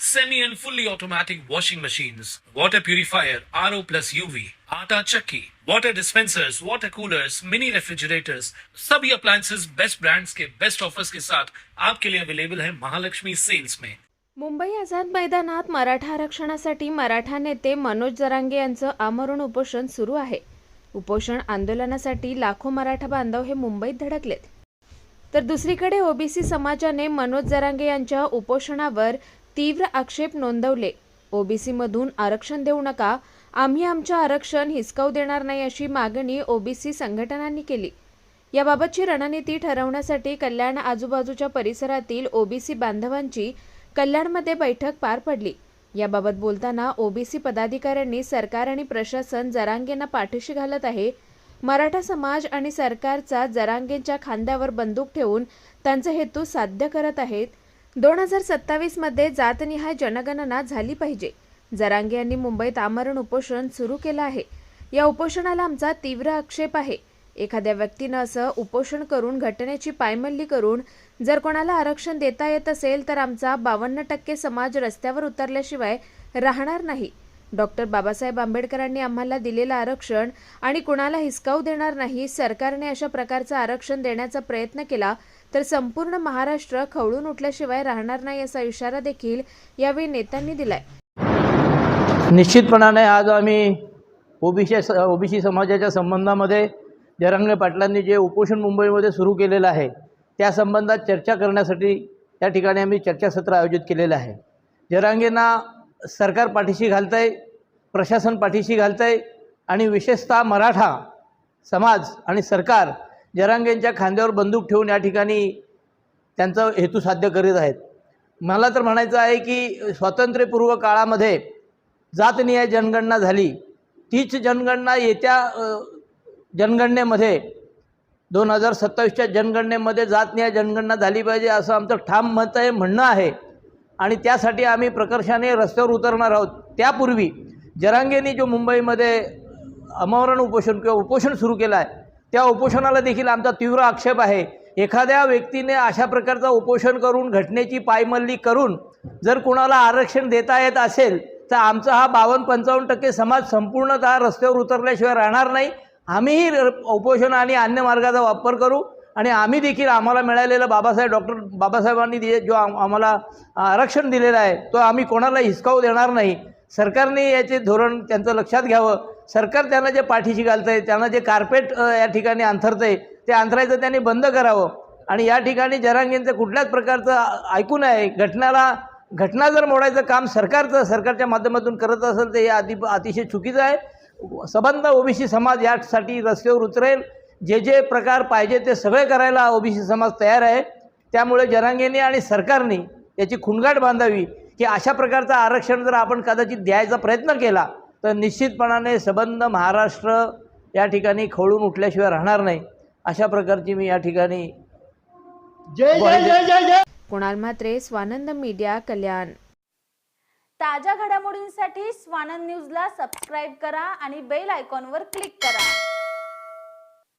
semi and fully automatic washing machines, water purifier, RO plus UV, आटा chakki, water dispensers, water coolers, mini refrigerators, सभी appliances. Best brands के best offers के साथ आपके लिए available है महालक्ष्मी सेल्स में मुंबई आझाद मैदानात मराठा आरक्षणासाठी मराठा नेते मनोज जरांगे यांचं आमरण उपोषण सुरू आहे. उपोषण आंदोलनासाठी लाखो मराठा बांधव हे मुंबईत धडकलेत. तर दुसरीकडे ओबीसी समाजाने मनोज जरांगे यांच्या उपोषणावर तीव्र आक्षेप नोंदवले. ओबीसीमधून आरक्षण देऊ नका आम्ही आमचं आरक्षण हिसकावू देणार नाही अशी मागणी ओबीसी संघटनांनी केली. याबाबतची रणनीती ठरवण्यासाठी कल्याण आजूबाजूच्या परिसरातील ओबीसी बांधवांची कल्याणमध्ये बैठक पार पडली. याबाबत बोलताना ओबीसी पदाधिकाऱ्यांनी सरकार आणि प्रशासन जरांगेंना पाठीशी घालत आहे. मराठा समाज आणि सरकारचा जरांगेंच्या खांद्यावर बंदूक ठेवून त्यांचा हेतू साध्य करत आहेत. दोन हजार सत्तावीसमध्ये जातनिहाय जनगणना झाली पाहिजे. जरांगे यांनी मुंबईत आमरण उपोषण सुरू केलं आहे. या उपोषणाला आमचा तीव्र आक्षेप आहे. एखाद्या व्यक्तीनं असं उपोषण करून घटनेची पायमल्ली करून जर कोणाला आरक्षण देता येत असेल तर आमचा बावन्न टक्के समाज रस्त्यावर उतरल्याशिवाय राहणार नाही. डॉक्टर बाबासाहेब आंबेडकरांनी आम्हाला दिलेलं आरक्षण आणि कुणाला हिसकावू देणार नाही सरकारने अशा प्रकारचं आरक्षण देण्याचा प्रयत्न केला तर संपूर्ण महाराष्ट्र खवळून उठल्याशिवाय राहणार नाही असा इशारा देखील यावेळी नेत्यांनी दिलाय. निश्चितपणाने आज आम्ही ओबीसी ओबीसी समाजाच्या संबंधामध्ये जरांगे पाटलांनी जे उपोषण मुंबईमध्ये सुरू केलेलं आहे त्या संबंधात चर्चा करण्यासाठी या ठिकाणी आम्ही चर्चासत्र आयोजित केलेलं आहे. जरांगेंना सरकार पाठीशी घालत आहे प्रशासन पाठीशी घालत आहे आणि विशेषतः मराठा समाज आणि सरकार जरांगेंच्या खांद्यावर बंदूक ठेवून या ठिकाणी त्यांचा हेतू साध्य करीत आहेत. मला तर म्हणायचं आहे की स्वातंत्र्यपूर्व काळामध्ये जातनिहाय जनगणना झाली. तीच जनगणना येत्या जनगणनेमध्ये दोन हजार सत्तावीसच्या जनगणनेमध्ये जातनिहाय जनगणना झाली पाहिजे असं आमचं ठाम मत आहे म्हणणं आहे. आणि त्यासाठी आम्ही प्रकर्षाने रस्त्यावर उतरणार आहोत. त्यापूर्वी जरांगेंनी जो मुंबईमध्ये अमरण उपोषण किंवा उपोषण सुरू केलं आहे त्या उपोषणाला देखील आमचा तीव्र आक्षेप आहे. एखाद्या व्यक्तीने अशा प्रकारचं उपोषण करून घटनेची पायमल्ली करून जर कुणाला आरक्षण देता येत असेल तर आमचा हा बावन्न पंचावन्न टक्के समाज संपूर्णतः रस्त्यावर उतरल्याशिवाय राहणार नाही. आम्हीही र- उपोषण आणि अन्य मार्गाचा वापर करू आणि आम्ही देखील आम्हाला मिळालेलं बाबासाहेब डॉक्टर बाबासाहेबांनी दि जो आम्हाला आरक्षण दिलेला आहे तो आम्ही कोणाला हिसकावू देणार नाही. सरकारने याचे धोरण त्यांचं लक्षात घ्यावं. सरकार त्यांना जे पाठीशी घालतं आहे त्यांना जे कार्पेट या ठिकाणी अंथरतं आहे ते अंथरायचं त्यांनी बंद करावं. आणि या ठिकाणी जरांगींचं कुठल्याच प्रकारचं ऐकून आहे घटनाला घटना जर मोडायचं काम सरकारचं सरकारच्या माध्यमातून करत असेल तर हे अति अतिशय चुकीचं आहे. सबंध ओबीसी समाज यासाठी रस्त्यावर उतरेल. जे जे प्रकार पाहिजे ते सगळे करायला ओबीसी समाज तयार आहे. त्यामुळे जरांगेने आणि सरकारने याची खुणगाट बांधावी की अशा प्रकारचं आरक्षण जर आपण कदाचित द्यायचा प्रयत्न केला तर निश्चितपणाने सबंध महाराष्ट्र या ठिकाणी खवळून उठल्याशिवाय राहणार नाही. अशा प्रकारची मी या ठिकाणी. कुणाल म्हात्रे स्वानंद मीडिया कल्याण. ताज्या घडामोडींसाठी स्वानंद न्यूजला सबस्क्राईब करा आणि बेल आयकॉनवर क्लिक करा.